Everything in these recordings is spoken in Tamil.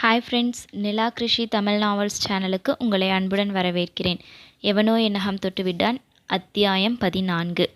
Hi friends Nila Krishi Tamil novels சேனலுக்கு உங்களை அன்புடன் வரவேற்கிறேன். எவனோ என்னகம் தொட்டுவிட்டான்? அத்தியாயம் பதினான்கு.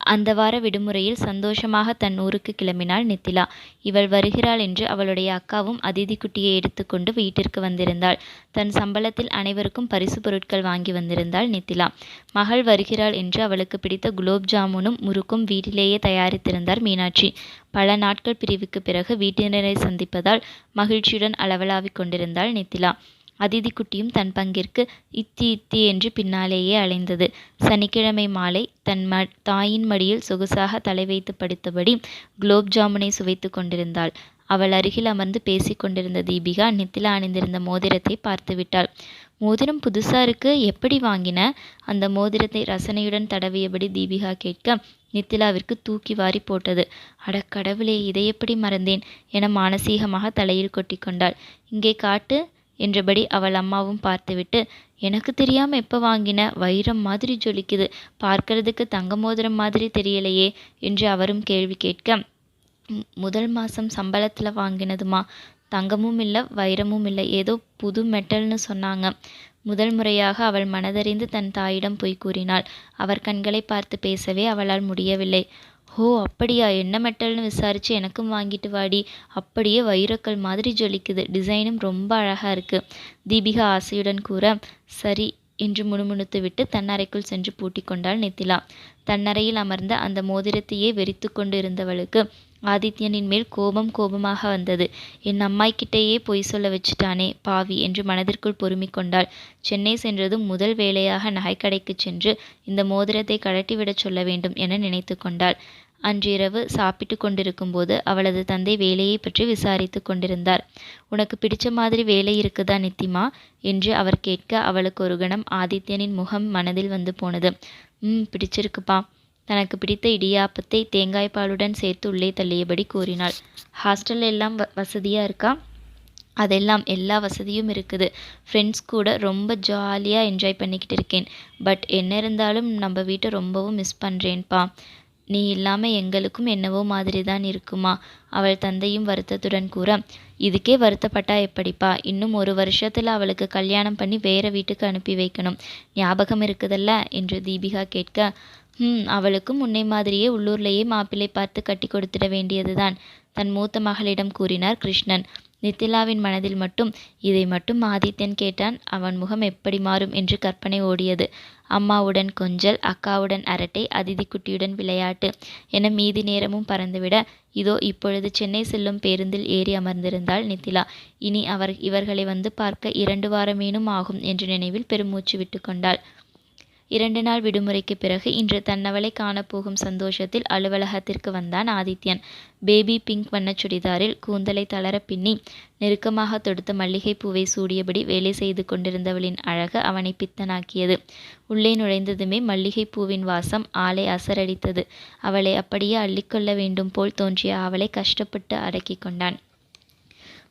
அந்த வார விடுமுறையில் சந்தோஷமாக தன் ஊருக்கு கிளம்பினாள் நித்திலா. இவள் வருகிறாள் என்று அவளுடைய அக்காவும் அதிதி குட்டியை எடுத்துக்கொண்டு வீட்டிற்கு வந்திருந்தாள். தன் சம்பளத்தில் அனைவருக்கும் பரிசு பொருட்கள் வாங்கி வந்திருந்தாள் நித்திலா. மகள் வருகிறாள் என்று அவளுக்கு பிடித்த குலோப் ஜாமுனும் முறுக்கும் வீட்டிலேயே தயாரித்திருந்தார் மீனாட்சி. பல நாட்கள் பிரிவுக்கு பிறகு வீட்டினரை சந்திப்பதால் மகிழ்ச்சியுடன் அளவலாவிக் கொண்டிருந்தாள் நித்திலா. அதிதி குட்டியும் தன் பங்கிற்கு இத்தி இத்தி என்று பின்னாலேயே அலைந்தது. சனிக்கிழமை மாலை தன் ம தாயின் மடியில் சொகுசாக தலை வைத்து படுத்தபடி குலோப் ஜாமுனை சுவைத்து கொண்டிருந்தாள். அவள் அருகில் அமர்ந்து பேசிக் கொண்டிருந்த தீபிகா நித்திலா அணிந்திருந்த மோதிரத்தை பார்த்துவிட்டாள். மோதிரம் புதுசா இருக்கு எப்படி வாங்கின? அந்த மோதிரத்தை ரசனையுடன் தடவியபடி தீபிகா கேட்க நித்திலாவிற்கு தூக்கி வாரி போட்டது. அட கடவுளே இதை எப்படி மறந்தேன்? என மானசீகமாக தலையில் கொட்டி கொண்டாள். இங்கே காட்டு என்றபடி அவள் அம்மாவும் பார்த்துவிட்டு எனக்கு தெரியாம எப்போ வாங்கின? வைரம் மாதிரி ஜொலிக்குது. பார்க்கறதுக்கு தங்க மோதிரம் மாதிரி தெரியலையே என்று அவரும் கேள்வி கேட்க முதல் மாதம் சம்பளத்தில் வாங்கினதுமா? தங்கமும் இல்லை வைரமும் இல்லை. ஏதோ புது மெட்டல்னு சொன்னாங்க. முதல் முறையாக அவள் மனதறிந்து தன் தாயிடம் போய் கூறினாள். அவர் கண்களை பார்த்து பேசவே அவளால் முடியவில்லை. ஓ அப்படியா? என்ன மெட்டல்னு விசாரிச்சு எனக்கும் வாங்கிட்டு வாடி. அப்படியே வைரக்கல் மாதிரி ஜொலிக்குது. டிசைனும் ரொம்ப அழகா இருக்கு. தீபிகா ஆசையுடன் கூற சரி என்று முணுமுணுத்து விட்டு தன்னறைக்குள் சென்று பூட்டிக் கொண்டாள் நித்திலா. தன்னறையில் அமர்ந்த அந்த மோதிரத்தையே வெறித்து கொண்டு இருந்தவளுக்கு ஆதித்யனின் மேல் கோபம் கோபமாக வந்தது. என் அம்மாய்கிட்டேயே பொய் சொல்ல வச்சுட்டானே பாவி என்று மனதிற்குள் பொறுமிக் கொண்டாள். சென்னை சென்றதும் முதல் வேலையாக நகைக்கடைக்கு சென்று இந்த மோதிரத்தை கழட்டிவிடச் சொல்ல வேண்டும் என நினைத்து கொண்டாள். அன்றிரவு சாப்பிட்டு கொண்டிருக்கும்போது அவளது தந்தை வேலையை பற்றி விசாரித்து கொண்டிருந்தார். உனக்கு பிடிச்ச மாதிரி வேலை இருக்குதா நித்திமா என்று அவர் கேட்க அவளுக்கு ஒரு கணம் ஆதித்யனின் முகம் மனதில் வந்து போனது. ம் பிடிச்சிருக்குப்பா. தனக்கு பிடித்த இடியாப்பத்தை தேங்காய் பாலுடன் சேர்த்து உள்ளே தள்ளியபடி கூறினாள். ஹாஸ்டல் எல்லாம் வ வசதியாக இருக்கா அதெல்லாம் எல்லா வசதியும் இருக்குது. ஃப்ரெண்ட்ஸ் கூட ரொம்ப ஜாலியாக என்ஜாய் பண்ணிக்கிட்டு இருக்கேன். பட் என்ன இருந்தாலும் நம்ம வீட்டை ரொம்பவும் மிஸ் பண்ணுறேன்ப்பா நீ இல்லாமல் எங்களுக்கும் என்னவோ மாதிரி தான் இருக்குமா? அவள் தந்தையும் வருத்தத்துடன் கூற இதுக்கே வருத்தப்பட்டா எப்படிப்பா? இன்னும் ஒரு வருஷத்தில் அவளுக்கு கல்யாணம் பண்ணி வேற வீட்டுக்கு அனுப்பி வைக்கணும். ஞாபகம் இருக்குதல்ல? என்று தீபிகா கேட்க ம் அவளுக்கும் உன்னை மாதிரியே உள்ளூர்லேயே மாப்பிள்ளை பார்த்து கட்டி கொடுத்துட வேண்டியதுதான் தன் மூத்த மகளிடம் கூறினார் கிருஷ்ணன். நித்திலாவின் மனதில் மட்டும் இதை மட்டும் ஆதித்யன் கேட்டான் அவன் முகம் எப்படி மாறும்? என்று கற்பனை ஓடியது. அம்மாவுடன் கொஞ்சல் அக்காவுடன் அரட்டை அதிதி குட்டியுடன் விளையாட்டு என மீதி நேரமும் பறந்துவிட இதோ இப்பொழுது சென்னை செல்லும் பேருந்தில் ஏறி அமர்ந்திருந்தாள் நித்திலா. இனி அவர் இவர்களை வந்து பார்க்க இரண்டு வாரமேனும் ஆகும் என்ற நினைவில் பெருமூச்சு விட்டு கொண்டாள். இரண்டு நாள் விடுமுறைக்கு பிறகு இன்று தன்னவளை காணப்போகும் சந்தோஷத்தில் அலுவலகத்திற்கு வந்தான் ஆதித்யன். பேபி பிங்க் வண்ண சுடிதாரில் கூந்தலை தளர பின்னி நெருக்கமாக தொடுத்த மல்லிகை பூவை சூடியபடி வேலை செய்து கொண்டிருந்தவளின் அழகு அவனை பித்தனாக்கியது. உள்ளே நுழைந்ததுமே மல்லிகை பூவின் வாசம் ஆளை அசரடித்தது. அவளை அப்படியே அள்ளிக்கொள்ள வேண்டும் போல் தோன்றிய அவளை கஷ்டப்பட்டு அடக்கி கொண்டான்.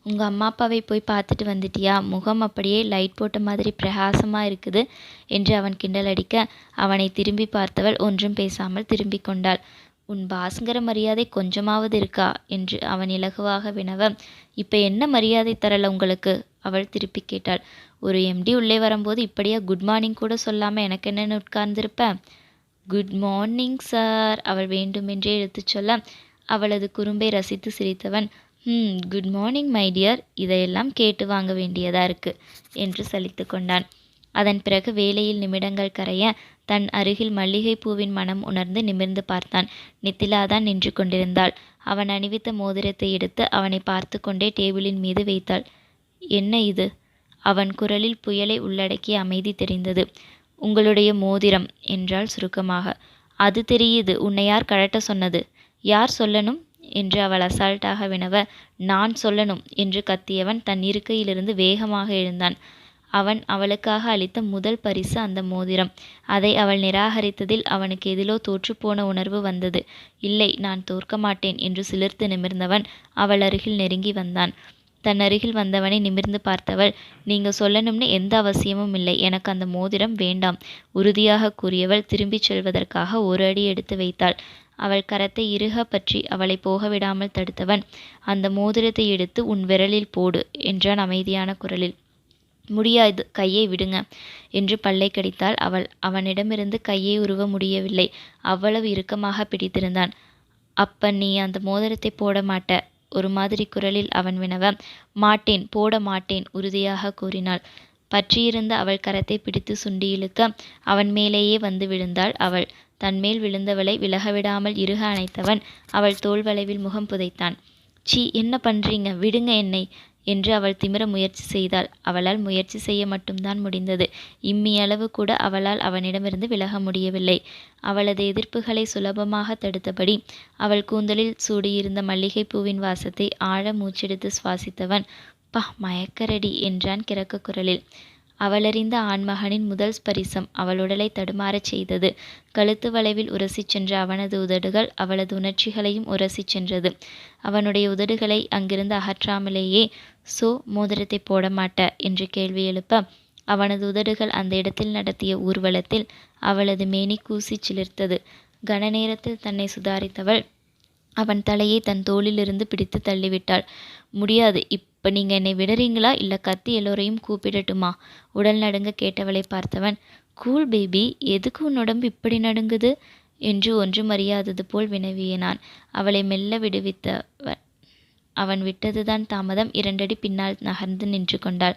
உங்கள் அம்மா அப்பாவை போய் பார்த்துட்டு வந்துட்டியா? முகம் அப்படியே லைட் போட்ட மாதிரி பிரகாசமாக இருக்குது என்று அவன் கிண்டல் அடிக்க அவனை திரும்பி பார்த்தவள் ஒன்றும் பேசாமல் திரும்பி கொண்டாள். உன் பாஸ்கர மரியாதை கொஞ்சமாவது இருக்கா? என்று அவன் இலகுவாக வினவ இப்போ என்ன மரியாதை தரல உங்களுக்கு? அவள் திருப்பி கேட்டாள். ஒரு எம்டி உள்ளே வரும்போது இப்படியா குட் மார்னிங் கூட சொல்லாமல் எனக்கு என்னென்னு உட்கார்ந்திருப்பேன் குட் மார்னிங் சார் அவள் வேண்டுமென்றே எடுத்துச் சொல்ல அவளது குறும்பை ரசித்து சிரித்தவன் ம் குட் மார்னிங் மை டியர் இதையெல்லாம் கேட்டு வாங்க வேண்டியதாக இருக்குது என்று சலித்து கொண்டான். அதன் பிறகு வேலையில் நிமிடங்கள் கரைய தன் அருகில் மல்லிகை பூவின் மனம் உணர்ந்து நிமிர்ந்து பார்த்தான். நித்திலாதான் நின்று கொண்டிருந்தாள். அவன் அணிவித்த மோதிரத்தை எடுத்து அவனை பார்த்து கொண்டே டேபிளின் மீது வைத்தாள். என்ன இது? அவன் குரலில் புயலை உள்ளடக்கிய அமைதி தெரிந்தது. உங்களுடைய மோதிரம் என்றாள் சுருக்கமாக. அது தெரியுது. உன்னை யார் கழட்ட சொன்னது? யார் சொல்லணும்? என்று அவள் அசால்ட்டாக வினவ நான் சொல்லணும் என்று கத்தியவன் தன் இருக்கையிலிருந்து வேகமாக எழுந்தான். அவன் அவளுக்காக அளித்த முதல் பரிசு அந்த மோதிரம். அதை அவள் நிராகரித்ததில் அவனுக்கு எதிலோ தோற்றுப்போன உணர்வு வந்தது. இல்லை நான் தோற்க மாட்டேன் என்று சிலிர்த்து நிமிர்ந்தவன் அவள் அருகில் நெருங்கி வந்தான். தன் அருகில் வந்தவனை நிமிர்ந்து பார்த்தவள் நீங்க சொல்லணும்னு எந்த அவசியமும் இல்லை. எனக்கு அந்த மோதிரம் வேண்டாம் உறுதியாக கூறியவள் திரும்பிச் செல்வதற்காக ஒரு அடி எடுத்து வைத்தாள். அவள் கரத்தை இறுக பற்றி அவளை போக விடாமல் தடுத்தவன் அந்த மோதிரத்தை எடுத்து உன் விரலில் போடு என்றான் அமைதியான குரலில். முடியாது கையை விடுங்க என்று பல்லை கடித்தாள் அவள். அவனிடமிருந்து கையை உருவ முடியவில்லை. அவ்வளவு இறுக்கமாக பிடித்திருந்தான். அப்ப நீ அந்த மோதிரத்தை போட மாட்ட. ஒரு மாதிரி குரலில் அவன் வினவ மாட்டேன் போட மாட்டேன் உறுதியாக கூறினாள். பற்றியிருந்த அவள் கரத்தை பிடித்து சுண்டி இழுக்க அவன் மேலேயே வந்து விழுந்தாள் அவள். தன்மேல் விழுந்தவளை விலகவிடாமல் இருக அணைத்தவன் அவள் தோல்வளைவில் முகம் புதைத்தான். சீ என்ன பண்றீங்க? விடுங்க என்னை. என்று அவள் திமிர முயற்சி செய்தாள். அவளால் முயற்சி செய்ய மட்டும்தான் முடிந்தது. இம்மியளவு கூட அவளால் அவனிடமிருந்து விலக முடியவில்லை. அவளது எதிர்ப்புகளை சுலபமாக தடுத்தபடி அவள் கூந்தலில் சூடியிருந்த மல்லிகை பூவின் வாசத்தை ஆழ மூச்செடுத்து சுவாசித்தவன் பா மயக்கரடி என்றான் கிறக்க குரலில் அவளறிந்த ஆண்மகனின் முதல் ஸ்பரிசம் அவள் உடலை தடுமாறச் செய்தது. கழுத்து வளைவில் உரசிச் சென்ற அவனது உதடுகள் அவளது உணர்ச்சிகளையும் உரசிச் சென்றது. அவனுடைய உதடுகளை அங்கிருந்து அகற்றாமலேயே சோ மோதிரத்தை போட மாட்ட என்று கேள்வி எழுப்ப அவனது உதடுகள் அந்த இடத்தில் நடத்திய ஊர்வலத்தில் அவளது மேனி கூசி சிலிர்த்தது. கன நேரத்தில் தன்னை சுதாரித்தவள் அவன் தலையை தன் தோளிலிருந்து பிடித்து தள்ளிவிட்டாள். முடியாது இப் இப்ப நீங்க என்னை விடுறீங்களா? இல்ல கத்தி எல்லோரையும் கூப்பிடட்டுமா? உடல் நடுங்க கேட்டவளை பார்த்தவன் கூல் பேபி எதுக்கு உன் உடம்பு இப்படி நடுங்குது? என்று ஒன்றும் அறியாதது போல் வினவியினான் அவளை மெல்ல விடுவித்தவன் அவன் விட்டதுதான் தாமதம். இரண்டடி பின்னால் நகர்ந்து நின்று கொண்டாள்.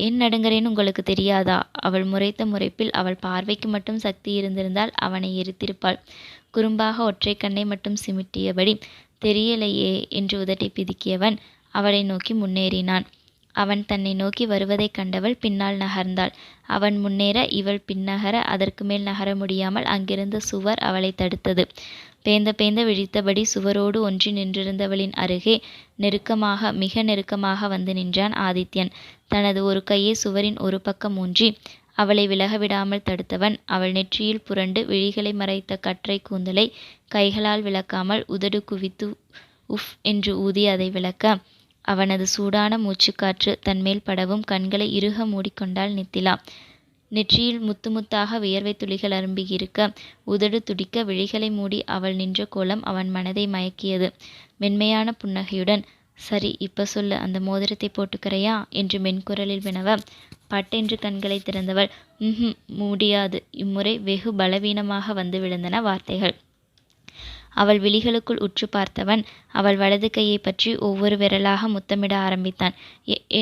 ஏன் நடுங்கிறேன்னு உங்களுக்கு தெரியாதா? அவள் முறைத்த முறைப்பில் அவள் பார்வைக்கு மட்டும் சக்தி இருந்திருந்தால் அவனை எரித்திருப்பாள். குறும்பாக ஒற்றை கண்ணை மட்டும் சிமிட்டியபடி தெரியலையே என்று உதட்டை பிதுக்கியவன் அவளை நோக்கி முன்னேறினான். அவன் தன்னை நோக்கி வருவதைக் கண்டவள் பின்னால் நகர்ந்தாள். அவன் முன்னேற இவள் பின்னகர அதற்கு மேல் நகர முடியாமல் அங்கிருந்த சுவர் அவளை தடுத்தது. பேந்த பேந்த விழித்தபடி சுவரோடு ஒன்றி நின்றிருந்தவளின் அருகே நெருக்கமாக மிக நெருக்கமாக வந்து நின்றான் ஆதித்யன். தனது ஒரு கையை சுவரின் ஒரு பக்கம் ஊன்றி அவளை விலக விடாமல் தடுத்தவன் அவள் நெற்றியில் புரண்டு விழிகளை மறைத்த கற்றை கூந்தலை கைகளால் விளக்காமல் உதடு குவித்து உஃப் என்று ஊதி அதை விளக்க அவனது சூடான மூச்சுக்காற்று தன்மேல் படவும் கண்களை இறுக மூடிக்கொண்டாள் நித்திலா. நெற்றியில் முத்து முத்தாக வியர்வை துளிகள் அரும்பியிருக்க உதடு துடிக்க விழிகளை மூடி அவள் நின்ற கோலம் அவன் மனதை மயக்கியது. மென்மையான புன்னகையுடன் சரி இப்ப சொல்லு அந்த மோதிரத்தை போட்டுக்கிறையா? என்று மென்குரலில் வினவ பட்டென்று கண்களை திறந்தவள். ம் முடியாது. இம்முறை வெகு பலவீனமாக வந்து விழுந்தன வார்த்தைகள். அவள் விழிகளுக்குள் உற்று பார்த்தவன் அவள் வலது கையை பற்றி ஒவ்வொரு விரலாக முத்தமிட ஆரம்பித்தான்.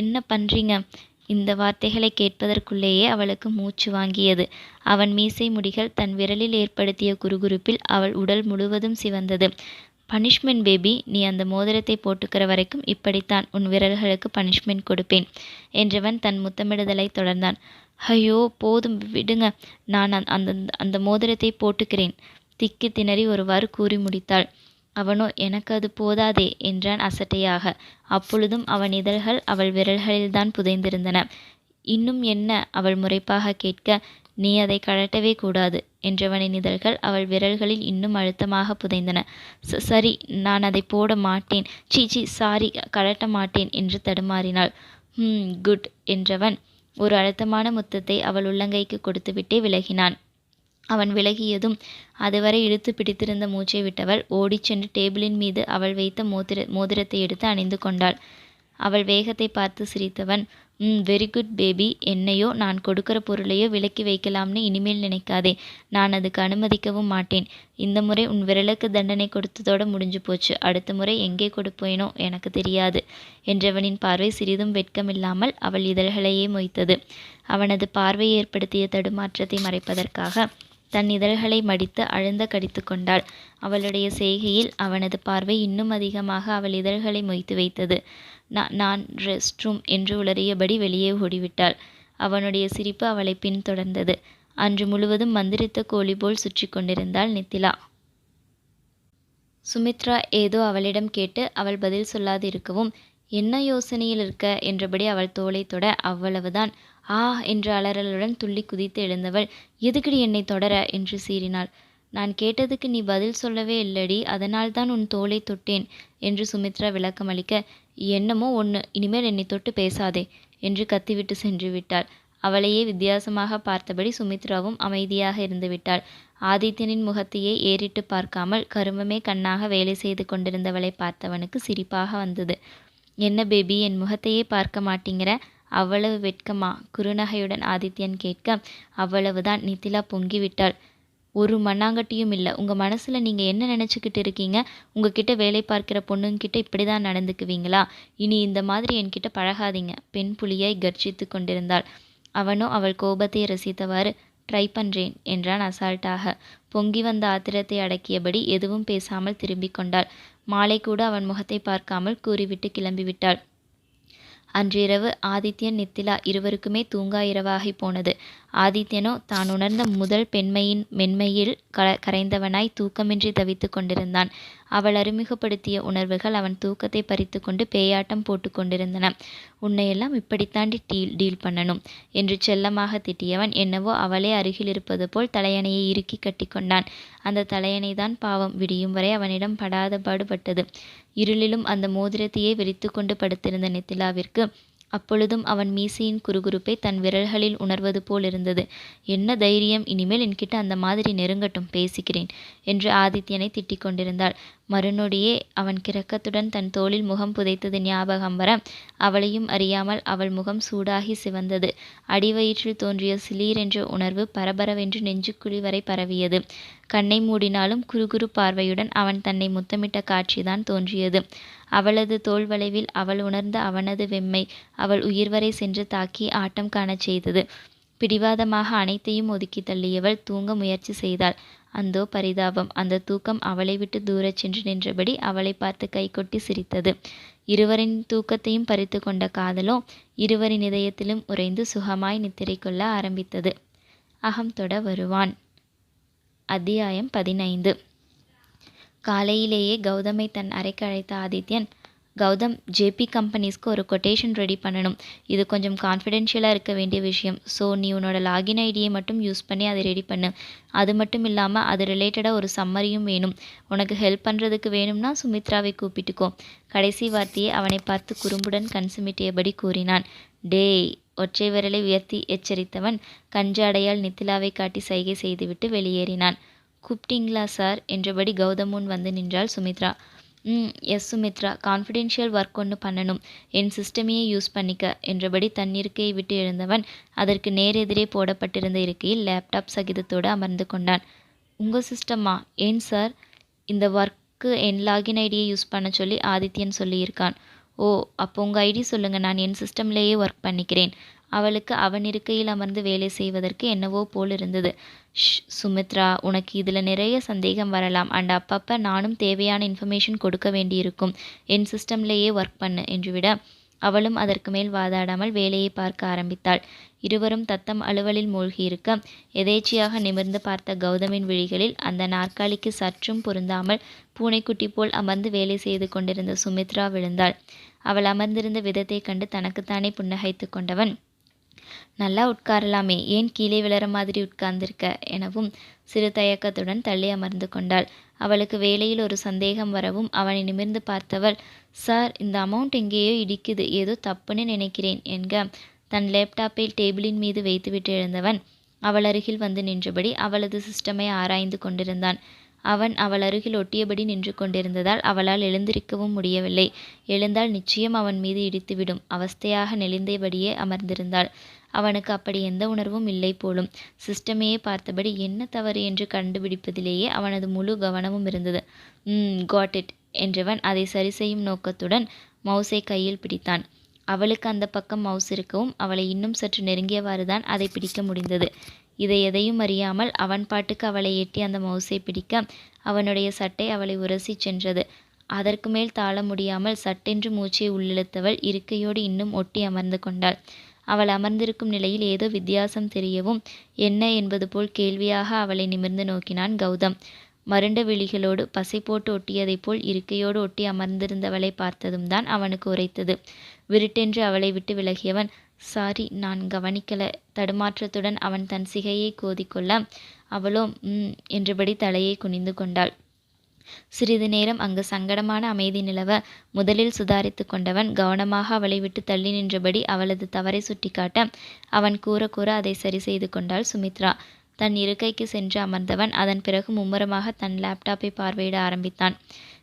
என்ன பண்றீங்க? இந்த வார்த்தைகளை கேட்பதற்குள்ளேயே அவளுக்கு மூச்சு வாங்கியது. அவன் மீசை முடிகள் தன் விரலில் ஏற்படுத்திய குறுகுறுப்பில் அவள் உடல் முழுவதும் சிவந்தது. பனிஷ்மெண்ட் பேபி நீ அந்த மோதிரத்தை போட்டுக்கிற வரைக்கும் இப்படித்தான் உன் விரல்களுக்கு பனிஷ்மெண்ட் கொடுப்பேன் என்றவன் தன் முத்தமிடுதலை தொடர்ந்தான். ஐயோ போதும் விடுங்க. நான் அந்த அந்த மோதிரத்தை போட்டுக்கிறேன். திக்கி திணறி ஒருவாறு கூறி முடித்தாள். அவனோ எனக்கு அது போதாதே என்றான் அசட்டையாக. அப்பொழுதும் அவன் இதழ்கள் அவள் விரல்களில்தான் புதைந்திருந்தன. இன்னும் என்ன? அவள் முறைப்பாக கேட்க. நீ அதை கழட்டவே கூடாது என்றவனின் இதழ்கள் அவள் விரல்களில் இன்னும் அழுத்தமாக புதைந்தன. சரி நான் அதை போட மாட்டேன். சீச்சி சாரி கழட்ட மாட்டேன் என்று தடுமாறினாள். ஹம் குட் என்றவன் ஒரு அழுத்தமான முத்தத்தை அவள் உள்ளங்கைக்கு கொடுத்துவிட்டே விலகினான். அவன் விலகியதும் அதுவரை இழுத்து பிடித்திருந்த மூச்சை விட்டவள் ஓடிச் சென்று டேபிளின் மீது அவள் வைத்த மோதிர மோதிரத்தை எடுத்து அணிந்து கொண்டாள். அவள் வேகத்தை பார்த்து சிரித்தவன் ம் வெரி குட் பேபி என்னையோ நான் கொடுக்கிற பொருளையோ விலக்கி வைக்கலாம்னு இனிமேல் நினைக்காதே. நான் அதுக்கு அனுமதிக்கவும் மாட்டேன். இந்த முறை உன் விரலுக்கு தண்டனை கொடுத்ததோடு முடிஞ்சு போச்சு. அடுத்த முறை எங்கே கொடுப்பேனோ எனக்கு தெரியாது என்றவனின் பார்வை சிறிதும் வெட்கமில்லாமல் அவள் இதழ்களையே மொய்த்தது. அவனது பார்வை ஏற்படுத்திய தடுமாற்றத்தை மறைப்பதற்காக தன் இதழ்களை மடித்து அழுந்த கடித்து கொண்டாள். அவளுடைய செய்கையில் அவனது பார்வை இன்னும் அதிகமாக அவள் இதழ்களை மொய்த்து வைத்தது. நான் ரெஸ்ட் ரூம் என்று உளறியபடி வெளியே ஓடிவிட்டாள். அவனுடைய சிரிப்பு அவளை பின்தொடர்ந்தது. அன்று முழுவதும் மந்திரித்த கோழி போல் சுற்றி கொண்டிருந்தாள் நித்திலா. சுமித்ரா ஏதோ அவளிடம் கேட்டு அவள் பதில் சொல்லாது இருக்கவும் என்ன யோசனையில் இருக்க? என்றபடி அவள் தோலை தொட அவ்வளவுதான். ஆ என்ற அலறலுடன் துள்ளி குதித்து எழுந்தவள் எதுக்குடி என்னை தொடர? என்று சீறினாள். நான் கேட்டதுக்கு நீ பதில் சொல்லவே இல்லடி அதனால்தான் உன் தோலை தொட்டேன் என்று சுமித்ரா விளக்கமளிக்க என்னமோ ஒன்று இனிமேல் என்னை தொட்டு பேசாதே என்று கத்திவிட்டு சென்று விட்டாள். அவளையே வித்தியாசமாக பார்த்தபடி சுமித்ராவும் அமைதியாக இருந்துவிட்டாள் ஆதித்யனின் முகத்தையே ஏறிட்டு பார்க்காமல் கருமமே கண்ணாக வேலை செய்து கொண்டிருந்தவளை பார்த்தவனுக்கு சிரிப்பாக வந்தது. என்ன பேபி என் முகத்தையே பார்க்க மாட்டேங்கிற? அவ்வளவு வெட்கமா? குறுநகையுடன் ஆதித்யன் கேட்க அவ்வளவுதான். நித்திலா பொங்கிவிட்டாள். ஒரு மண்ணாங்கட்டியும் இல்லை. உங்கள் மனசில் நீங்கள் என்ன நினச்சிக்கிட்டு இருக்கீங்க? உங்ககிட்ட வேலை பார்க்கிற பொண்ணுங்கிட்ட இப்படி தான் நடந்துக்குவீங்களா? இனி இந்த மாதிரி என்கிட்ட பழகாதீங்க. பெண் புலியாய் கர்ஜித்து கொண்டிருந்தாள். அவனோ அவள் கோபத்தை ரசித்தவாறு ட்ரை பண்ணுறேன் என்றான் அசால்ட்டாக பொங்கி வந்த ஆத்திரத்தை அடக்கியபடி எதுவும் பேசாமல் திரும்பிக் கொண்டாள். மாலை கூட அவன் முகத்தை பார்க்காமல் கூறிவிட்டு கிளம்பிவிட்டாள். அன்றிரவு ஆதித்யன் நித்திலா இருவருக்குமே தூங்கா இரவாகி போனது. ஆதித்யனோ தான் உணர்ந்த முதல் பெண்மையின் மென்மையில் க கரைந்தவனாய் தூக்கமின்றி தவித்து கொண்டிருந்தான். அவள் அறிமுகப்படுத்திய உணர்வுகள் அவன் தூக்கத்தை பறித்து கொண்டு பேயாட்டம் போட்டு கொண்டிருந்தன. உன்னையெல்லாம் இப்படித்தாண்டி டீல் டீல் பண்ணணும் என்று செல்லமாக திட்டியவன் என்னவோ அவளே அருகில் இருப்பது போல் தலையணையை இறுக்கி கட்டி கொண்டான். அந்த தலையணை தான் பாவம் விடியும் வரை அவனிடம் படாத பாடுபட்டது இருளிலும் அந்த மோதிரத்தையே விரித்து கொண்டு படுத்திருந்த நித்திலாவிற்கு அப்பொழுதும் அவன் மீசையின் குறுகுறுப்பை தன் விரல்களில் உணர்வது போல் இருந்தது. என்ன தைரியம்? இனிமேல் என்கிட்ட அந்த மாதிரி நெருங்கட்டும் பேசிக்கிறேன் என்று ஆதித்யனை திட்டிக் கொண்டிருந்தாள். மறுநொடியே அவன் கிறக்கத்துடன் தன் தோளில் முகம் புதைத்தது ஞாபகம் வர அவளையும் அறியாமல் அவள் முகம் சூடாகி சிவந்தது. அடிவயிற்றில் தோன்றிய சிலீர் என்ற உணர்வு பரபரவென்று நெஞ்சுக்குழி வரை பரவியது. கண்ணை மூடினாலும் குறுகுறு பார்வையுடன் அவன் தன்னை முத்தமிட்ட காட்சிதான் தோன்றியது. அவளது தோள் வளைவில் அவள் உணர்ந்த அவனது வெம்மை அவள் உயிர்வரை சென்று தாக்கி ஆட்டம் காணச் செய்தது. பிடிவாதமாக அனைத்தையும் ஒதுக்கி தள்ளியவள் தூங்க முயற்சி செய்தாள். அந்தோ பரிதாபம். அந்த தூக்கம் அவளை விட்டு தூரச் சென்று நின்றபடி அவளை பார்த்து கைகொட்டி சிரித்தது. இருவரின் தூக்கத்தையும் பறித்து கொண்ட காதலோ இருவரின் இதயத்திலும் உறைந்து சுகமாய் நித்திரை கொள்ள ஆரம்பித்தது. அகம் தொட வருவான். அத்தியாயம் பதினைந்து. காலையிலேயே கௌதமை தன் அறைக்கு அழைத்த ஆதித்யன் கௌதம் ஜேபி கம்பெனிஸ்க்கு ஒரு கொட்டேஷன் ரெடி பண்ணணும். இது கொஞ்சம் கான்ஃபிடென்ஷியலாக இருக்க வேண்டிய விஷயம். ஸோ நீ உன்னோட லாகின் ஐடியை மட்டும் யூஸ் பண்ணி அதை ரெடி பண்ணு. அது மட்டும் இல்லாமல் அது ரிலேட்டடாக ஒரு சம்மரியும் வேணும். உனக்கு ஹெல்ப் பண்ணுறதுக்கு வேணும்னா சுமித்ராவை கூப்பிட்டுக்கோ. கடைசி வார்த்தையை அவனை பார்த்து குறும்புடன் கண் சுமிட்டியபடி கூறினான். டேய் ஒற்றை விரலை உயர்த்தி எச்சரித்தவன் கஞ்சாடையால் நித்திலாவை காட்டி சைகை செய்துவிட்டு வெளியேறினான். கூப்பிட்டீங்களா சார்? என்றபடி கௌதமுன் வந்து நின்றாள். சுமித்ரா ம் எஸ் சுமித்ரா. கான்ஃபிடென்ஷியல் ஒர்க் ஒன்று பண்ணணும். என் சிஸ்டமையே யூஸ் பண்ணிக்க என்றபடி தன் இருக்கையை விட்டு எழுந்தவன் அதற்கு நேரெதிரே போடப்பட்டிருந்த இருக்கையில் லேப்டாப் சகிதத்தோடு அமர்ந்து கொண்டான். உங்கள் சிஸ்டமா ஏன் சார் இந்த ஒர்க்கு என் லாகின் ஐடியை யூஸ் பண்ண சொல்லி ஆதித்யன் சொல்லியிருக்கான். ஓ அப்போ உங்கள் ஐடி சொல்லுங்கள் நான் என் சிஸ்டம்லேயே ஒர்க் பண்ணிக்கிறேன். அவளுக்கு அவன் இருக்கையில் அமர்ந்து வேலை செய்வதற்கு என்னவோ போல் இருந்தது சுமித்ரா உனக்கு இதில் நிறைய சந்தேகம் வரலாம். அண்ட் அப்பப்போ நானும் தேவையான இன்ஃபர்மேஷன் கொடுக்க வேண்டியிருக்கும். என் சிஸ்டம்லேயே ஒர்க் பண்ணு என்று விட அவளும் அதற்கு மேல் வாதாடாமல் வேலையை பார்க்க ஆரம்பித்தாள். இருவரும் தத்தம் அலுவலில் மூழ்கியிருக்க எதேச்சியாக நிமிர்ந்து பார்த்த கௌதமின் விழிகளில் அந்த நாற்காலிக்கு சற்றும் பொருந்தாமல் பூனைக்குட்டி போல் அமர்ந்து வேலை செய்து கொண்டிருந்த சுமித்ரா விழுந்தாள். அவள் அமர்ந்திருந்த விதத்தைக் கண்டு தனக்குத்தானே புன்னகைத்து கொண்டவன் நல்லா உட்காரலாமே ஏன் கீழே விழற மாதிரி உட்கார்ந்திருக்க எனவும் சிறு தயக்கத்துடன் தள்ளி அமர்ந்து கொண்டாள். அவளுக்கு வேலையில் ஒரு சந்தேகம் வரவும் அவனை நிமிர்ந்து பார்த்தவள் சார் இந்த அமௌண்ட் எங்கேயோ இடிக்குது ஏதோ தப்புன்னு நினைக்கிறேன் என்க தன் லேப்டாப்பை டேபிளின் மீது வைத்துவிட்டு எழுந்தவன். அவள் அருகில் வந்து நின்றபடி அவளது சிஸ்டமை ஆராய்ந்து கொண்டிருந்தான். அவன் அவள் அருகில் ஒட்டியபடி நின்று கொண்டிருந்ததால் அவளால் எழுந்திருக்கவும் முடியவில்லை. எழுந்தால் நிச்சயம் அவன் மீது இடித்துவிடும். அவஸ்தையாக நெளிந்தபடியே அமர்ந்திருந்தாள். அவனுக்கு அப்படி எந்த உணர்வும் இல்லை போலும். சிஸ்டமையே பார்த்தபடி என்ன தவறு என்று கண்டுபிடிப்பதிலேயே அவனது முழு கவனமும் இருந்தது. ம் காட் இட் என்றவன் அதை சரி செய்யும் நோக்கத்துடன் மவுஸை கையில் பிடித்தான். அவளுக்கு அந்த பக்கம் மவுஸ் இருக்கவும் அவளை இன்னும் சற்று நெருங்கியவாறு தான் அதை பிடிக்க முடிந்தது. இதை எதையும் அறியாமல் அவன் பாட்டுக்கு அவளை எட்டி அந்த மவுஸை பிடிக்க அவனுடைய சட்டை அவளை உரசி சென்றது. அதற்கு மேல் தாழ முடியாமல் சட்டென்று மூச்சை உள்ளிழுத்தவள் இருக்கையோடு இன்னும் ஒட்டி அமர்ந்து கொண்டாள். அவள் அமர்ந்திருக்கும் நிலையில் ஏதோ வித்தியாசம் தெரியவும் என்ன? என்பது போல் கேள்வியாக அவளை நிமிர்ந்து நோக்கினான் கௌதம். மருண்ட விழிகளோடு பசை போட்டு ஒட்டியதைப் போல் இருக்கையோடு ஒட்டி அமர்ந்திருந்தவளை பார்த்ததும் தான் அவனுக்கு உரைத்தது. விருட்டென்று அவளை விட்டு விலகியவன் சாரி நான் கவனிக்கல. தடுமாற்றத்துடன் அவன் தன் சிகையை கோதிக்கொள்ள. அவளோ ம் என்றபடி தலையை குனிந்து கொண்டாள். சிறிது நேரம் அங்கு சங்கடமான அமைதி நிலவ முதலில் சுதாரித்து கொண்டவன் கவனமாக அவளை விட்டு தள்ளி நின்றபடி அவளது தவறை சுட்டிக்காட்ட அவன் கூற கூற அதை சரி செய்து கொண்டாள் சுமித்ரா. தன் இருக்கைக்கு சென்று அமர்ந்தவன் அதன் பிறகு மும்முரமாக தன் லேப்டாப்பை பார்வையிட ஆரம்பித்தான்.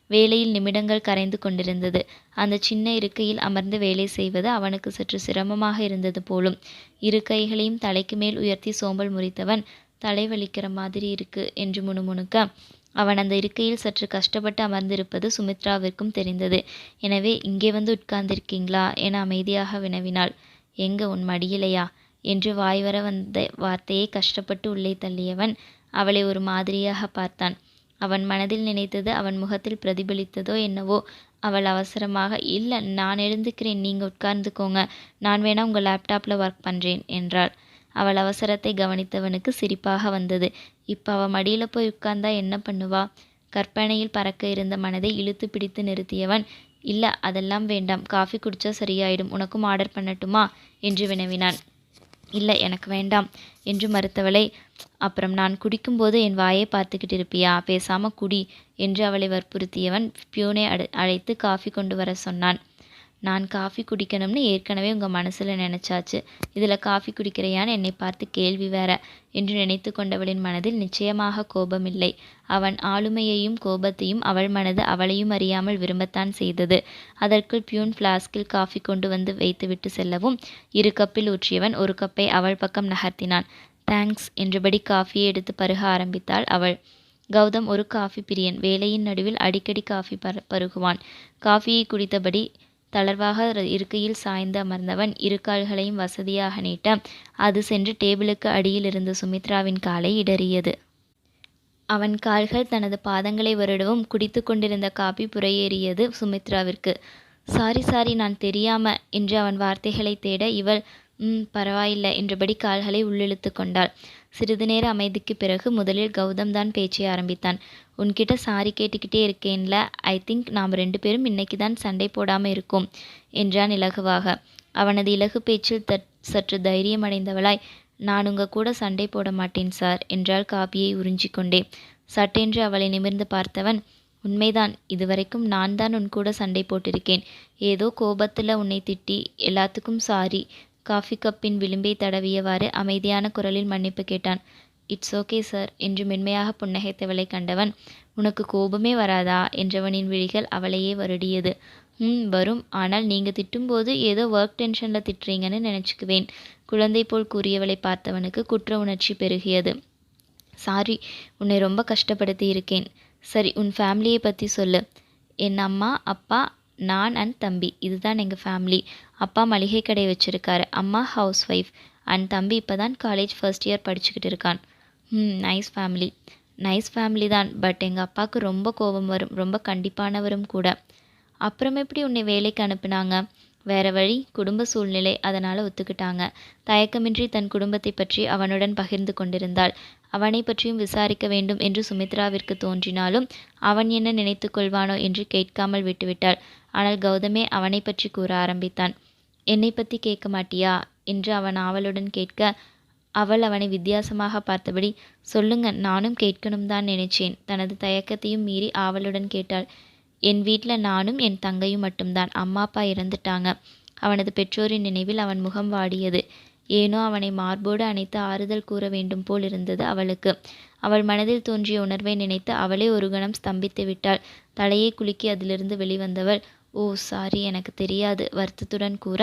வேலையில் நிமிடங்கள் கரைந்து கொண்டிருந்தது. அந்த சின்ன இருக்கையில் அமர்ந்து வேலை செய்வது அவனுக்கு சற்று சிரமமாக இருந்தது போலும். இரு கைகளையும் தலைக்கு மேல் உயர்த்தி சோம்பல் முறித்தவன் தலை வலிக்கிற மாதிரி இருக்கு என்று முணுமுணுக்க அவன் அந்த இருக்கையில் சற்று கஷ்டப்பட்டு அமர்ந்திருப்பது சுமித்ராவிற்கும் தெரிந்தது. எனவே இங்கே வந்து உட்கார்ந்திருக்கீங்களா? என அமைதியாக வினவினாள். எங்க உன் மடியிலையா? என்று வாய்வர வந்த வார்த்தையை கஷ்டப்பட்டு உள்ளே தள்ளியவன் அவளை ஒரு மாதிரியாக பார்த்தான். அவன் மனதில் நினைத்தது அவன் முகத்தில் பிரதிபலித்ததோ என்னவோ அவள் அவசரமாக இல்லை நான் எழுந்துக்கிறேன் நீங்கள் உட்கார்ந்துக்கோங்க. நான் வேணா உங்கள் லேப்டாப்பில் ஒர்க் பண்ணுறேன் என்றாள். அவள் அவசரத்தை கவனித்தவனுக்கு சிரிப்பாக வந்தது. இப்போ அவள் மடியில் போய் உட்கார்ந்தா என்ன பண்ணுவா? கற்பனையில் பறக்க இருந்த மனதை இழுத்து பிடித்து நிறுத்தியவன் இல்லை அதெல்லாம் வேண்டாம். காஃபி குடிச்சா சரியாயிடும். உனக்கும் ஆர்டர் பண்ணட்டுமா? என்று வினவினான். இல்லை எனக்கு வேண்டாம் என்று மறுத்தவளை அப்புறம் நான் குடிக்கும்போது என் வாயை பார்த்துக்கிட்டு இருப்பியா? பேசாம குடி என்று அவளை வற்புறுத்தியவன் பியூனை அழைத்து காஃபி கொண்டு வர சொன்னான். நான் காஃபி குடிக்கணும்னு ஏற்கனவே உங்கள் மனசில் நினச்சாச்சு. இதில் காஃபி குடிக்கிறையான்னு என்னை பார்த்து கேள்வி வேற. என்று நினைத்து கொண்டவளின் மனதில் நிச்சயமாக கோபமில்லை. அவன் ஆளுமையையும் கோபத்தையும் அவள் மனது அவளையும் அறியாமல் விரும்பத்தான் செய்தது. அதற்குள் பியூன் ஃப்ளாஸ்கில் காஃபி கொண்டு வந்து வைத்துவிட்டு செல்லவும் இரு கப்பில் ஊற்றியவன் ஒரு கப்பை அவள் பக்கம் நகர்த்தினான். தேங்க்ஸ் என்றபடி காஃபியை எடுத்து பருக ஆரம்பித்தாள் அவள். கௌதம் ஒரு காஃபி பிரியன். வேலையின் நடுவில் அடிக்கடி காஃபி பருகுவான். காஃபியை குடித்தபடி தளர்வாக இருக்கையில் சாய்ந்து அமர்ந்தவன் இரு கால்களையும் வசதியாக நீட்ட அது சென்று டேபிளுக்கு அடியில் இருந்த சுமித்ராவின் காலை இடறியது. அவன் கால்கள் தனது பாதங்களை வருடவும் குடித்து கொண்டிருந்த காபி புறையேறியது சுமித்ராவிற்கு. சாரி சாரி நான் தெரியாம என்று அவன் வார்த்தைகளை தேட இவள் ம் பரவாயில்லை என்றபடி கால்களை உள்ளிழுத்து கொண்டாள். சிறிது நேர அமைதிக்கு பிறகு முதலில் கௌதம் தான் பேச்சை ஆரம்பித்தான். உன்கிட்ட சாரி கேட்டுக்கிட்டே இருக்கேன்ல. ஐ திங்க் நாம் ரெண்டு பேரும் இன்னைக்கு தான் சண்டை போடாமல் இருக்கோம் என்றான் இலகுவாக. அவனது இலகு பேச்சில் தற் சற்று தைரியம் அடைந்தவளாய் நான் உங்க கூட சண்டை போட மாட்டேன் சார் என்றாள் காபியை உறிஞ்சிக்கொண்டே. சட்டென்று அவளை நிமிர்ந்து பார்த்தவன் உண்மைதான் இதுவரைக்கும் நான் தான் உன் கூட சண்டை போட்டிருக்கேன். ஏதோ கோபத்தில் உன்னை திட்டி எல்லாத்துக்கும் சாரி காஃபி கப்பின் விளிம்பை தடவியவாறு அமைதியான குரலில் மன்னிப்பு கேட்டான். It's okay sir. என்று மென்மையாக புன்னகைத்தவளை கண்டவன் உனக்கு கோபமே வராதா? என்றவனின் விழிகள் அவளையே வருடியது. ம் வரும். ஆனால் நீங்கள் திட்டும்போது ஏதோ ஒர்க் டென்ஷனில் திட்டுறீங்கன்னு நினச்சிக்குவேன். குழந்தை போல் கூறியவளை பார்த்தவனுக்கு குற்ற உணர்ச்சி பெருகியது. சாரி உன்னை ரொம்ப கஷ்டப்படுத்தி இருக்கேன். சரி உன் ஃபேமிலியை பற்றி சொல்லு. என் அம்மா அப்பா நான் அண்ட் தம்பி இதுதான் எங்கள் ஃபேமிலி அப்பா மளிகை கடை வச்சுருக்காரு. அம்மா ஹவுஸ் ஒய்ஃப் அண்ட் தம்பி இப்போ தான் காலேஜ் ஃபர்ஸ்ட் இயர் படிச்சுக்கிட்டு இருக்கான். ம் நைஸ் ஃபேமிலி நைஸ் ஃபேமிலி தான். பட் எங்கள் அப்பாவுக்கு ரொம்ப கோபம் வரும். ரொம்ப கண்டிப்பானவரும் கூட. அப்புறம் எப்படி உன்னை வேலைக்கு அனுப்புனாங்க? வேற வழி குடும்ப சூழ்நிலை அதனால் ஒத்துக்கிட்டாங்க. தயக்கமின்றி தன் குடும்பத்தை பற்றி அவனுடன் பகிர்ந்து கொண்டிருந்தாள். அவனை பற்றியும் விசாரிக்க வேண்டும் என்று சுமித்ராவிற்கு தோன்றினாலும் அவன் என்ன நினைத்து கொள்வானோ என்று கேட்காமல் விட்டுவிட்டாள். ஆனால் கௌதமே அவனை பற்றி கூற ஆரம்பித்தான். என்னை பற்றி கேட்க மாட்டியா? என்று அவன் ஆவலுடன் கேட்க அவள் அவனை வித்தியாசமாக பார்த்தபடி சொல்லுங்க நானும் கேட்கணும் தான் நினைச்சேன் தனது தயக்கத்தையும் மீறி ஆவலுடன் கேட்டாள். என் வீட்டில் நானும் என் தங்கையும் மட்டும்தான் அம்மா அப்பா இறந்துட்டாங்க. அவனது பெற்றோரின் நினைவில் அவன் முகம் வாடியது. ஏனோ அவனை மார்போடு அணைத்து ஆறுதல் கூற வேண்டும் போல் இருந்தது அவளுக்கு. அவள் மனதில் தோன்றிய உணர்வை நினைத்து அவளே ஒரு கணம் ஸ்தம்பித்து விட்டாள். தலையை குலுக்கி அதிலிருந்து வெளிவந்தவள் ஓ சாரி எனக்கு தெரியாது வருத்தத்துடன் கூற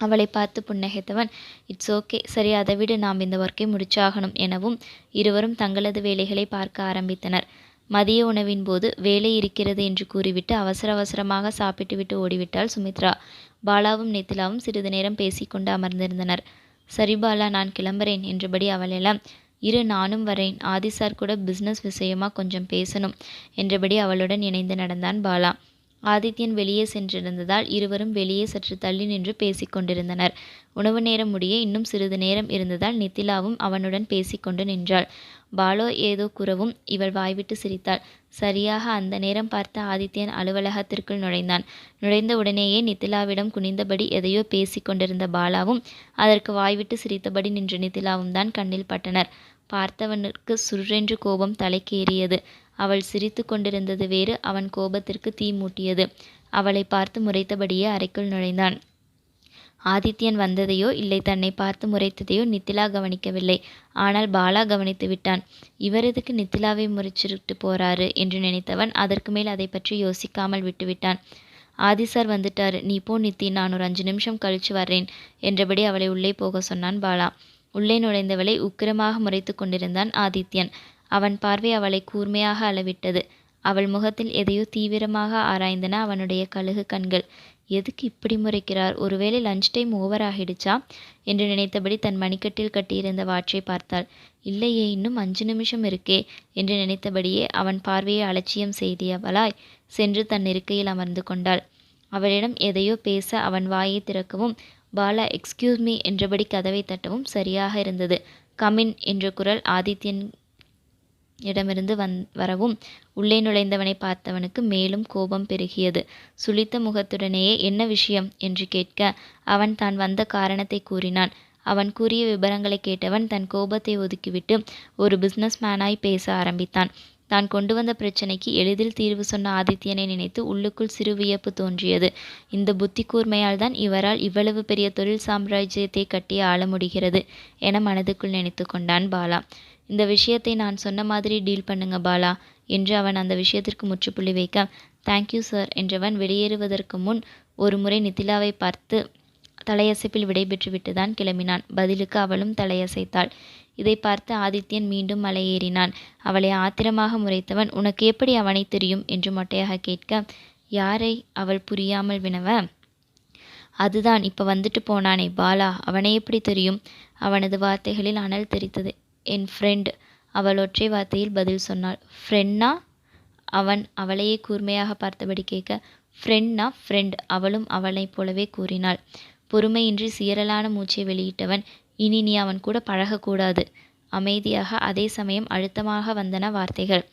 அவளை பார்த்து புன்னகைத்தவன் இட்ஸ் ஓகே சரி அதை விட நாம் இந்த ஒர்க்கை முடிச்சாகணும் எனவும் இருவரும் தங்களது வேலைகளை பார்க்க ஆரம்பித்தனர். மதிய உணவின் போது வேலை இருக்கிறது என்று கூறிவிட்டு அவசர அவசரமாக சாப்பிட்டுவிட்டு ஓடிவிட்டாள் சுமித்ரா. பாலாவும் நித்திலாவும் சிறிது நேரம் பேசிக்கொண்டு அமர்ந்திருந்தனர். சரி பாலா நான் கிளம்புறேன் என்றபடி அவளெல்லாம் இரு நானும் வரேன். ஆதி சார் கூட பிஸ்னஸ் விஷயமா கொஞ்சம் பேசணும் என்றபடி அவளுடன் இணைந்து நடந்தான் பாலா. ஆதித்யன் வெளியே சென்றிருந்ததால் இருவரும் வெளியே சற்று தள்ளி நின்று பேசிக்கொண்டிருந்தனர். உணவு நேரம் முடிய இன்னும் சிறிது நேரம் இருந்ததால் நித்திலாவும் அவனுடன் பேசிக்கொண்டு நின்றாள். பாலோ ஏதோ குறவும் இவள் வாய்விட்டு சிரித்தாள். சரியாக அந்த நேரம் பார்த்த ஆதித்யன் அலுவலகத்திற்குள் நுழைந்தான். நுழைந்த உடனேயே நித்திலாவிடம் குனிந்தபடி எதையோ பேசிக்கொண்டிருந்த பாலாவும் அதற்கு வாய்விட்டு சிரித்தபடி நின்ற நித்திலாவும் தான் கண்ணில் பட்டனர். பார்த்தவனுக்கு சுற்றென்று கோபம் தலைக்கேறியது. அவள் சிரித்து கொண்டிருந்தது வேறு. அவன் கோபத்திற்கு தீ மூட்டியது. அவளை பார்த்து முறைத்தபடியே அறைக்குள் நுழைந்தான். ஆதித்யன் வந்ததையோ இல்லை தன்னை பார்த்து முறைத்ததையோ நித்திலா கவனிக்கவில்லை. ஆனால் பாலா கவனித்து விட்டான். இவர் எதுக்கு நித்திலாவை முறிச்சிட்டு போறாரு? என்று நினைத்தவன் அதற்கு மேல் அதை பற்றி யோசிக்காமல் விட்டுவிட்டான். ஆதி சார் வந்துட்டாரு. நீ போ நித்தி. நான் ஒரு அஞ்சு நிமிஷம் கழிச்சு வர்றேன் என்றபடி அவளை உள்ளே போக சொன்னான் பாலா. உள்ளே நுழைந்தவளை உக்கிரமாக முறைத்து கொண்டிருந்தான் ஆதித்யன். அவன் பார்வை அவளை கூர்மையாக அளவிட்டது. அவள் முகத்தில் எதையோ தீவிரமாக ஆராய்ந்தன அவனுடைய கழுகு கண்கள். எதுக்கு இப்படி முறைக்கிறார்? ஒருவேளை லஞ்ச் டைம் ஓவர் ஆகிடுச்சா? என்று நினைத்தபடி தன் மணிக்கட்டில் கட்டியிருந்த வாட்சை பார்த்தாள். இல்லையே இன்னும் அஞ்சு நிமிஷம் இருக்கே என்று நினைத்தபடியே அவன் பார்வையை அலட்சியம் செய்தியவளாய் சென்று தன் இருக்கையில் அமர்ந்து கொண்டாள். அவளிடம் எதையோ பேச அவன் வாயை திறக்கவும் பாலா எக்ஸ்கியூஸ் மீ என்றபடி கதவை தட்டவும் சரியாக இருந்தது. கமின் என்ற குரல் ஆதித்யன் இடமிருந்து வந் வரவும் உள்ளே நுழைந்தவனை பார்த்தவனுக்கு மேலும் கோபம் பெருகியது. சுளித்த முகத்துடனேயே என்ன விஷயம்? என்று கேட்க அவன் தான் வந்த காரணத்தை கூறினான். அவன் கூறிய விபரங்களை கேட்டவன் தன் கோபத்தை ஒதுக்கிவிட்டு ஒரு பிசினஸ் மேனாய் பேச ஆரம்பித்தான். தான் கொண்டு வந்த பிரச்சனைக்கு எளிதில் தீர்வு சொன்ன ஆதித்யனை நினைத்து உள்ளுக்குள் சிறு வியப்பு தோன்றியது. இந்த புத்தி கூர்மையால் தான் இவரால் இவ்வளவு பெரிய தொழில் சாம்ராஜ்யத்தை கட்டி ஆள முடிகிறது என மனதுக்குள் நினைத்து கொண்டான் பாலா. இந்த விஷயத்தை நான் சொன்ன மாதிரி டீல் பண்ணுங்க பாலா என்று அவன் அந்த விஷயத்திற்கு முற்றுப்புள்ளி வைக்க தேங்க்யூ சார் என்றவன் வெளியேறுவதற்கு முன் ஒரு முறை நித்திலாவை பார்த்து தலையசைப்பில் விடைபெற்று தான் கிளம்பினான். பதிலுக்கு அவளும் தலையசைத்தாள். இதை பார்த்து ஆதித்யன் மீண்டும் மலையேறினான். அவளை ஆத்திரமாக முறைத்தவன் உனக்கு எப்படி அவனை தெரியும்? என்று மொட்டையாக கேட்க யாரை அவள் புரியாமல் வினவ? அதுதான் இப்போ வந்துட்டு போனானே பாலா அவனை எப்படி தெரியும்? அவனது வார்த்தைகளில் அனல் தெரித்தது என் ஃப்ரெண்ட் அவள் ஒற்றை வார்த்தையில் பதில் சொன்னாள். ஃப்ரெண்ட்னா அவன் அவளையே கூர்மையாக பார்த்தபடி கேட்க ஃப்ரெண்ட்னா ஃப்ரெண்ட் அவளும் அவளைப் போலவே கூறினாள். பொறுமையின்றி சீரலான மூச்சை வெளியிட்டவன் இனி நீ அவன் கூட பழகக்கூடாது. அமைதியாக அதே சமயம் அழுத்தமாக வந்தன வார்த்தைகள்.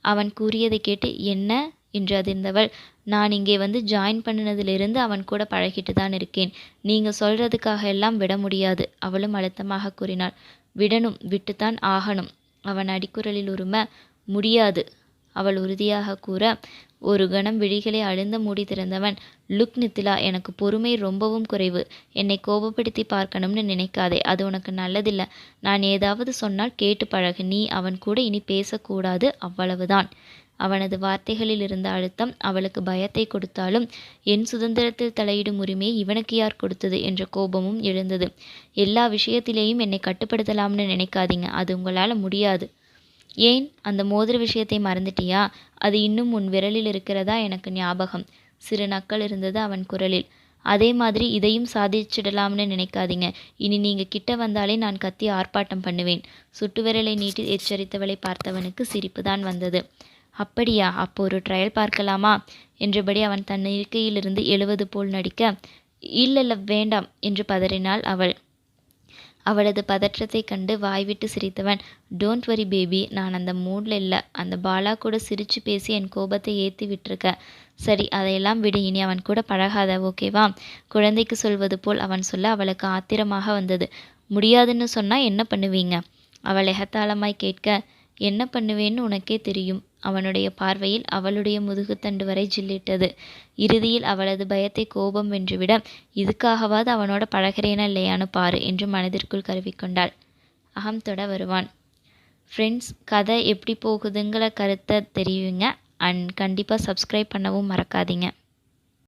அவன் கூறியதை கேட்டு என்ன? என்று அதிர்ந்தவள் நான் இங்கே வந்து ஜாயின் பண்ணினதிலிருந்து அவன் கூட பழகிட்டு தான் இருக்கேன். நீங்கள் சொல்றதுக்காக எல்லாம் விட முடியாது. அவளும் அழுத்தமாக கூறினாள். விடணும் விட்டுத்தான் ஆகணும். அவன் அடிக்குரலில் உரும முடியாது. அவள் உறுதியாக கூற ஒரு கணம் விழிகளை அழுந்த மூடி திறந்தவன். லுக் நித்திலா எனக்கு பொறுமை ரொம்பவும் குறைவு. என்னை கோபப்படுத்தி பார்க்கணும்னு நினைக்காதே. அது உனக்கு நல்லதில்லை. நான் ஏதாவது சொன்னால் கேட்டு பழகு. நீ அவன் கூட இனி பேசக்கூடாது. அவ்வளவுதான். அவனது வார்த்தைகளில் இருந்த அழுத்தம் அவளுக்கு பயத்தை கொடுத்தாலும் என் சுதந்திரத்தில் தலையிடும் உரிமையை இவனுக்கு யார் கொடுத்தது? என்ற கோபமும் எழுந்தது. எல்லா விஷயத்திலேயும் என்னை கட்டுப்படுத்தலாம்னு நினைக்காதீங்க. அது உங்களால் முடியாது. ஏன்? அந்த மோதிர விஷயத்தை மறந்துட்டியா? அது இன்னும் உன் விரலில் இருக்கிறதா? எனக்கு ஞாபகம். சிறு நக்கல் இருந்தது அவன் குரலில். அதே மாதிரி இதையும் சாதிச்சிடலாம்னு நினைக்காதீங்க. இனி நீங்க கிட்ட வந்தாலே நான் கத்தி ஆர்ப்பாட்டம் பண்ணுவேன். சுட்டு விரலை நீட்டி எச்சரித்தவளை பார்த்தவனுக்கு சிரிப்பு தான் வந்தது. அப்படியா? அப்போ ஒரு ட்ரையல் பார்க்கலாமா? என்றபடி அவன் தன் இருக்கையிலிருந்து எழுவது போல் நடிக்க இல்லல்ல வேண்டாம் என்று பதறினாள் அவள். அவளது பதற்றத்தை கண்டு வாய்விட்டு சிரித்தவன் டோன்ட் வரி பேபி நான் அந்த மூடில் இல்லை. அந்த பாலா கூட சிரித்து பேசி என் கோபத்தை ஏற்றி விட்டுருக்க. சரி அதையெல்லாம் விடு. இனி அவன் கூட பழகாத ஓகேவா? குழந்தைக்கு சொல்வது போல் அவன் சொல்ல அவளுக்கு ஆத்திரமாக வந்தது. முடியாதுன்னு சொன்னால் என்ன பண்ணுவீங்க? அவள் எகத்தாளமாய் கேட்க என்ன பண்ணுவேன்னு உனக்கே தெரியும். அவனுடைய பார்வையில் அவளுடைய முதுகுத்தண்டு வரை ஜில்லிட்டது. இறுதியில் அவளது பயத்தை கோபம் வென்றுவிட இதுக்காகவாது அவனோட பழகிறேனா இல்லையான்னு பாரு என்று மனதிற்குள் கருவிக்கொண்டாள். அகம் தொட வருவான். ஃப்ரெண்ட்ஸ் கதை எப்படி போகுதுங்கிற கருத்தை தெரியுங்க. அண்ட் கண்டிப்பாக சப்ஸ்கிரைப் பண்ணவும் மறக்காதீங்க.